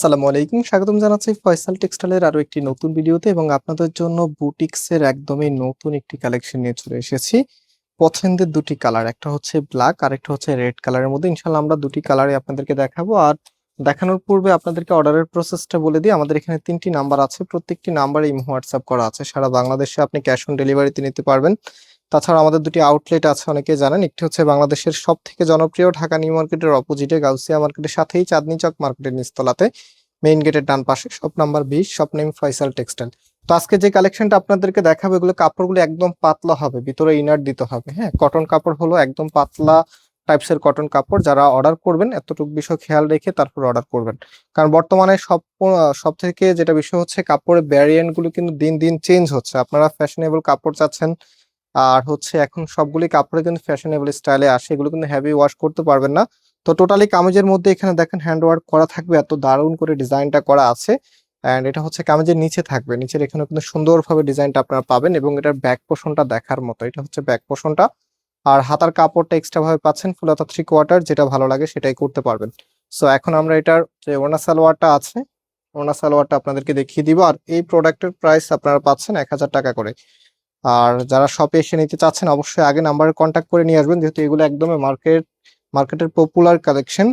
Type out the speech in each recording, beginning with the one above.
আসসালামু আলাইকুম। স্বাগতম জানাচ্ছি ফয়সাল টেক্সটাইলের আরও একটি নতুন ভিডিওতে এবং আপনাদের জন্য বুটিক্সের একদমই নতুন একটি কালেকশন নিয়ে চলে এসেছি। পছন্দের দুটি কালার, একটা হচ্ছে ব্ল্যাক আর একটা হচ্ছে রেড কালারের মধ্যে। ইনশাল্লাহ আমরা দুটি কালারে আপনাদেরকে দেখাবো। আর দেখানোর পূর্বে আপনাদেরকে অর্ডারের প্রসেসটা বলে দিই, আমাদের এখানে তিনটি নাম্বার আছে। প্রত্যেকটি নাম্বারে ইমো হোয়াটসঅ্যাপ করা আছে। সারা বাংলাদেশে আপনি ক্যাশ অন ডেলিভারিতে নিতে পারবেন। তাছাড়া আমাদের দুটি আউটলেট আছে অনেকে জানেন। একটি হচ্ছে বাংলাদেশের সব থেকে জনপ্রিয় ঢাকা নিউ মার্কেটের অপোজিটে গাউসিয়া মার্কেটের সাথেই চাঁদনি চক মার্কেটের নিচতলাতে মেইন গেটের ডান পাশে শপ নাম্বার বিশ শপ নেম ফয়সাল টেক্সটাইল তো আজকে যে কালেকশনটা আপনাদেরকে দেখাবো, এগুলো কাপড়গুলো একদম পাতলা হবে, ভিতরে ইনার দিতে হবে হ্যাঁ? কটন কাপড় হলো একদম পাতলা টাইপসের কটন কাপড়, যারা অর্ডার করবেন, এতটুকু বিষয় খেয়াল রেখে তারপর অর্ডার করবেন। কারণ বর্তমানে সব সব থেকে যেটা বিষয় হচ্ছে, কাপড়ের ভ্যারিয়েন্টগুলো কিন্তু দিন দিন চেঞ্জ হচ্ছে। আপনারা ফ্যাশনেবল কাপড় চাচ্ছেন আর হচ্ছে এখন সবগুলি কাপড়ে কিন্তু ফ্যাশনেবল স্টাইলে আসে, এগুলো কিন্তু হেভি ওয়াশ করতে পারবেন না। তো টোটালি কামিজের মধ্যে এখানে দেখেন হ্যান্ড ওয়ার্ক করা থাকবে, এত দারুণ করে ডিজাইনটা করা আছে। এন্ড এটা হচ্ছে কামিজের নিচে থাকবে, নিচের এখানে কিন্তু সুন্দরভাবে ডিজাইনটা আপনারা পাবেন এবং এটার ব্যাক পোষণটা দেখার মতো, এটা হচ্ছে ব্যাক পোষণটা আর হাতার কাপড়টা এক্সট্রা ভাবে পাচ্ছেন ফুল হাতা থ্রি কোয়ার্টার যেটা ভালো লাগে সেটাই করতে পারবেন। সো এখন আমরা এটার যে ওনা সালোয়ারটা আছে ওনা সালোয়ারটা আপনাদেরকে দেখিয়ে দিব। আর এই প্রোডাক্টের প্রাইস আপনারা পাচ্ছেন এক হাজার টাকা করে। আর যারা শপে এসে নিতে চাচ্ছেন, অবশ্যই আগে নাম্বারে কন্ট্যাক্ট করে নিয়ে আসবেন। যেহেতু এগুলো একদমই মার্কেট মার্কেটের পপুলার কালেকশন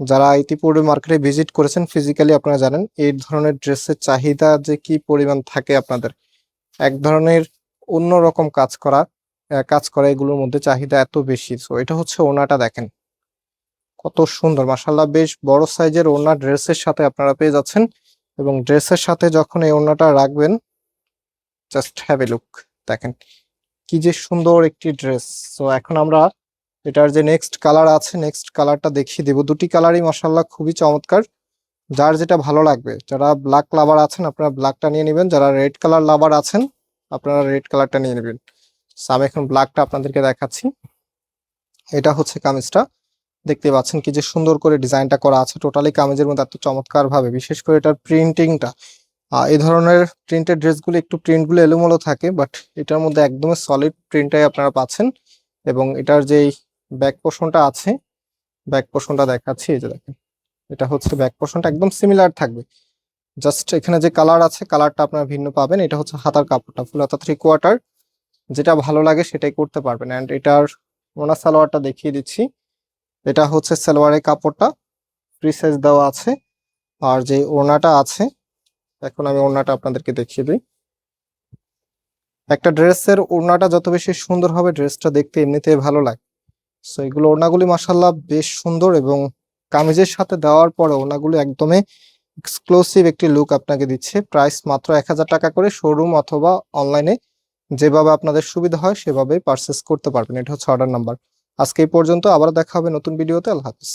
যারা ইতিপূর্বে মার্কেটে ভিজিট করেছেন ফিজিক্যালি আপনারা জানেন, এই ধরনের ড্রেসের চাহিদা যে কি পরিমাণ থাকে আপনাদের, এক ধরনের অন্যরকম কাজ করা কাজ করা এগুলোর মধ্যে চাহিদা এত বেশি। সো এটা হচ্ছে ওনাটা দেখেন। কত সুন্দর মাসাল্লাহ বেশ বড় সাইজের ওনা ড্রেসের সাথে আপনারা পেয়ে যাচ্ছেন। এবং ড্রেসের সাথে যখন এই ওনাটা রাখবেন জাস্ট হ্যাভ এ লুক দেখেন কি যে সুন্দর একটি ড্রেস। সো এখন আমরা এটার যে নেক্সট কালার আছে নেক্সট কালারটা দেখিয়ে দিব। দুটি কালারই মাসাল্লাহ খুবই চমৎকার। যার যেটা ভালো লাগবে, যারা ব্ল্যাক লাভার আছেন, আপনারা ব্ল্যাকটা নিয়ে নেবেন। যারা রেড কালার লাভার আছেন, আপনারা রেড কালারটা নিয়ে নেবেন। আমি এখন ব্ল্যাকটা আপনাদেরকে দেখাচ্ছি। এটা হচ্ছে কামিজটা। দেখতে পাচ্ছেন কি যে সুন্দর করে ডিজাইনটা করা আছে। টোটালি কামিজের মধ্যে এত চমৎকার ভাবে বিশেষ করে এটার প্রিন্টিংটা এই ধরনের প্রিন্টেড ড্রেসগুলো একটু প্রিন্টগুলো এলোমেলো থাকে বাট এটার মধ্যে একদমই সলিড প্রিন্টটাই আপনারা পাচ্ছেন। এবং এটার যেই ব্যাক পোর্শনটা আছে ব্যাক পোর্শনটা দেখাচ্ছি, এই যে দেখেন, এটা হচ্ছে ব্যাক পোর্শনটা একদম সিমিলার থাকবে। জাস্ট এখানে যে কালার আছে কালারটা আপনারা ভিন্ন পাবেন, এটা হচ্ছে হাতার কাপড়টা ফুল হাতা থ্রি কোয়ার্টার যেটা ভালো লাগে সেটাই করতে পারবেন। অ্যান্ড এটার ওনা সালোয়ারটা দেখিয়ে দিচ্ছি, এটা হচ্ছে সালোয়ারের কাপড়টা ফ্রি সাইজ দেওয়া আছে। আর যে ওড়নাটা আছে এখন আমি ওড়নাটা আপনাদেরকে দেখিয়ে দিই। একটা ড্রেসের ওড়নাটা যত বেশি সুন্দর হবে, ড্রেসটা দেখতে এমনিতে ভালো লাগে। সো এগুলো ওড়নাগুলি মাসাল্লাহ বেশ সুন্দর এবং কামিজের সাথে দেওয়ার পরে ওড়নাগুলো একদমই এক্সক্লুসিভ একটি লুক আপনাকে দিচ্ছে। প্রাইস মাত্র এক হাজার টাকা করে শোরুম অথবা অনলাইনে যেভাবে আপনাদের সুবিধা হয়, সেভাবেই পারচেস করতে পারবেন। এটা হচ্ছে অর্ডার নাম্বার আজকে এই পর্যন্ত আবার দেখা হবে নতুন ভিডিওতে আল্লাহ হাফিজ।